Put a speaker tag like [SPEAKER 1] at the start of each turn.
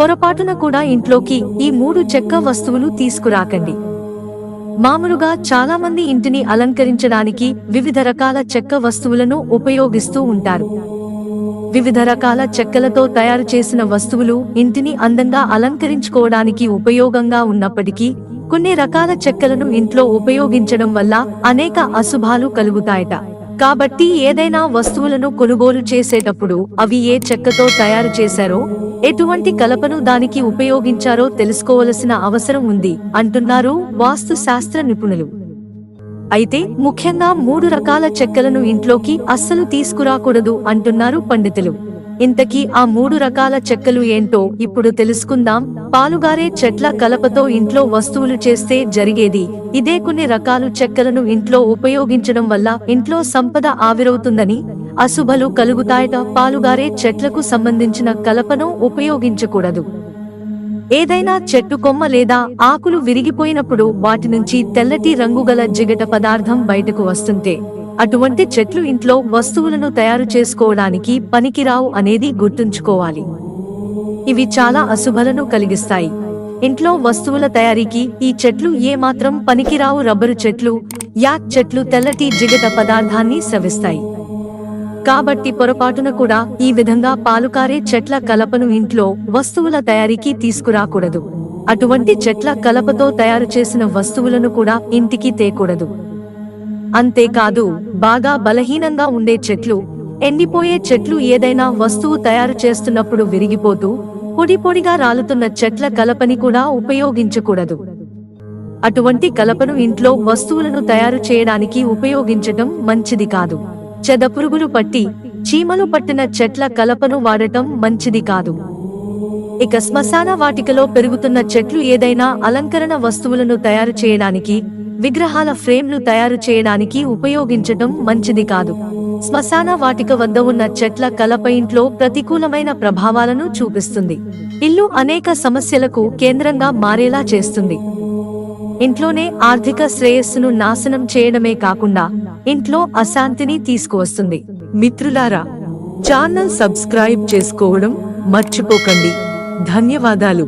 [SPEAKER 1] పొరపాటున కూడా ఇంట్లోకి ఈ మూడు చెక్క వస్తువులు తీసుకురాకండి. మామూలుగా చాలామంది ఇంటిని అలంకరించడానికి వివిధ రకాల చెక్క వస్తువులను ఉపయోగిస్తూ ఉంటారు. వివిధ రకాల చెక్కలతో తయారు చేసిన వస్తువులు ఇంటిని అందంగా అలంకరించుకోవడానికి ఉపయోగంగా ఉన్నప్పటికీ కొన్ని రకాల చెక్కలను ఇంట్లో ఉపయోగించడం వల్ల అనేక అశుభాలు కలుగుతాయట. కాబట్టి ఏదైనా వస్తువులను కొనుగోలు చేసేటప్పుడు అవి ఏ చెక్కతో తయారు చేశారో ఎటువంటి కలపను దానికి ఉపయోగించారో తెలుసుకోవలసిన అవసరం ఉంది అంటున్నారు వాస్తు శాస్త్ర నిపుణులు. అయితే ముఖ్యంగా మూడు రకాల చెక్కలను ఇంట్లోకి అస్సలు తీసుకురాకూడదు అంటున్నారు పండితులు. ఇంతకీ ఆ మూడు రకాల చెక్కలు ఏంటో ఇప్పుడు తెలుసుకుందాం. పాలుగారే చెట్ల కలపతో ఇంట్లో వస్తువులు చేస్తే జరిగేది. ఇదే కొన్ని రకాలు చెక్కలను ఇంట్లో ఉపయోగించడం వల్ల ఇంట్లో సంపద ఆవిరవుతుందని అశుభలు కలుగుతాయట. పాలుగారే చెట్లకు సంబంధించిన కలపను ఉపయోగించకూడదు. ఏదైనా చెట్టు కొమ్మ లేదా ఆకులు విరిగిపోయినప్పుడు వాటి నుంచి తెల్లటి రంగుగల జిగట పదార్థం బయటకు వస్తుంటే అటువంటి చెట్లు ఇంట్లో వస్తువులను తయారు చేసుకోవడానికి పనికిరావు అనేది గుర్తుంచుకోవాలి. ఇవి చాలా అశుభలను కలిగిస్తాయి. ఇంట్లో వస్తువుల తయారీకి ఈ చెట్లు ఏమాత్రం పనికిరావు రబ్బరు చెట్లు యాక్ చెట్లు తెల్లటి జిగట పదార్థాన్ని సవిస్తాయి కాబట్టి పొరపాటున కూడా ఈ విధంగా పాలుకారే చెట్ల కలపను ఇంట్లో వస్తువుల తయారీకి తీసుకురాకూడదు. అటువంటి చెట్ల కలపతో తయారు చేసిన వస్తువులను కూడా ఇంటికి తేకూడదు. అంతేకాదు బాగా బలహీనంగా ఉండే చెట్లు ఎండిపోయే చెట్లు ఏదైనా వస్తువు తయారు చేస్తున్నప్పుడు విరిగిపోతూ పొడి పొడిగా రాలుతున్న చెట్ల కలపని కూడా ఉపయోగించకూడదు. అటువంటి కలపను ఇంట్లో వస్తువులను తయారు చేయడానికి ఉపయోగించటం మంచిది కాదు. చెదపురుగులు పట్టి చీమలు పట్టిన చెట్ల కలపను వాడటం మంచిది కాదు. ఇక శ్మశాన వాటికలో పెరుగుతున్న చెట్లు ఏదైనా అలంకరణ వస్తువులను తయారు చేయడానికి విగ్రహాల ఫ్రేమ్లు తయారు చేయడానికి ఉపయోగించటం మంచిది కాదు. శ్మశాన వాటిక వద్ద ఉన్న చెట్ల కలప ఇంట్లో ప్రతికూలమైన ప్రభావాలను చూపిస్తుంది. ఇల్లు అనేక సమస్యలకు కేంద్రంగా మారేలా చేస్తుంది. ఇంట్లోనే ఆర్థిక శ్రేయస్సును నాశనం చేయడమే కాకుండా ఇంట్లో అశాంతిని తీసుకువస్తుంది. మిత్రులారా ఛానల్ సబ్స్క్రైబ్ చేసుకోవడం మర్చిపోకండి. ధన్యవాదాలు.